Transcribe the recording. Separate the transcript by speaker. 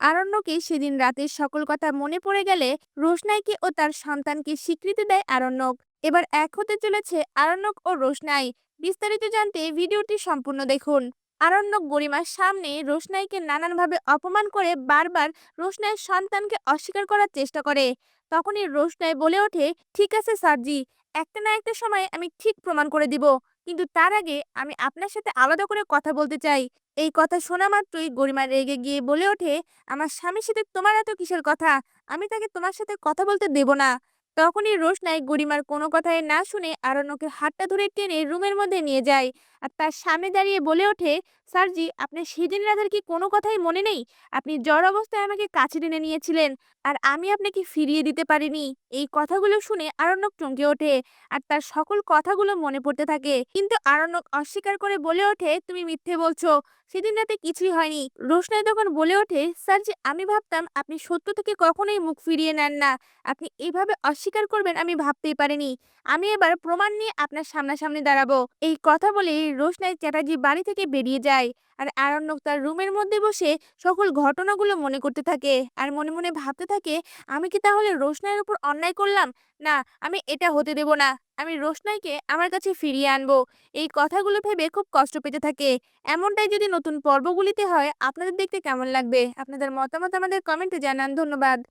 Speaker 1: আরণ্যকে সেদিন রাতের সকল কথা মনে পড়ে গেলে রোশনাইকে ও তার সন্তানকে স্বীকৃতি দেয় আরণ্যক। এবার এক হতে চলেছে আরণ্যক ও রোশনাই। বিস্তারিত জানতে ভিডিওটি সম্পূর্ণ দেখুন। আরণ্যক গরিমার সামনে রোশনাইকে নানানভাবে অপমান করে বারবার রোশনাইয়ের সন্তানকে অস্বীকার করার চেষ্টা করে। তখনই রোশনাই বলে ওঠে, ঠিক আছে স্যারজি, একটা না একটা সময় আমি ঠিক প্রমাণ করে দিব। কিন্তু তার আগে আমি আপনার সাথে আলাদা করে কথা বলতে চাই। এই কথা শোনা মাত্রই গরিমা রেগে গিয়ে বলে ওঠে, আমার স্বামীর সাথে তোমার এত কিসের কথা? আমি তাকে তোমার সাথে কথা বলতে দেব না। তখনই রোশনাই গরিমার কোনো কথায় না শুনে আরণ্যকে হাতটা ধরে টেনে রুমের মধ্যে নিয়ে যায়। আর তার সামনে দাঁড়িয়ে বলে ওঠে, স্যারজি, আপনি সেদিন রাতের কি কোনো কথাই মনে নেই? আপনি জ্বর অবস্থায় আমাকে কাছে টেনে নিয়েছিলেন, আর আমি আপনাকে ফিরিয়ে দিতে পারিনি। এই কথাগুলো শুনে আরণ্যক চমকে ওঠে, আর তার সকল কথাগুলো মনে পড়তে থাকে। কিন্তু আরণ্যক অস্বীকার করে বলে ওঠে, তুমি মিথ্যে বলছো, সেদিন রাতে কিছুই হয়নি। রোশনাই তখন বলে ওঠে স্যার যে আমি ভাবতাম আপনি সত্য থেকে কখনোই মুখ ফিরিয়ে নেন না। আপনি এভাবে অস্বীকার করবেন আমি ভাবতেই পারিনি। আমি এবার প্রমাণ নিয়ে আপনার সামনাসামনি দাঁড়াবো। এই কথা বলে রোশনাই চ্যাটার্জি বাড়ি থেকে বেরিয়ে যায় আর আরণ্যক তার রুমের মধ্যে বসে সকল ঘটনাগুলো মনে করতে থাকে আর মনে মনে ভাবতে থাকে, আমি কি তাহলে রোশনাইয়ের উপর অন্যায় করলাম? না, আমি এটা হতে দেব না। আমি রোশনাইকে আমার কাছে ফিরিয়ে আনব। এই কথাগুলো ভেবে খুব কষ্ট পেতে থাকে। এমনটাই যদি নতুন পর্বগুলিতে হয়, আপনাদের দেখতে কেমন লাগবে? আপনাদের মতামত আমাদের কমেন্টে জানান। ধন্যবাদ।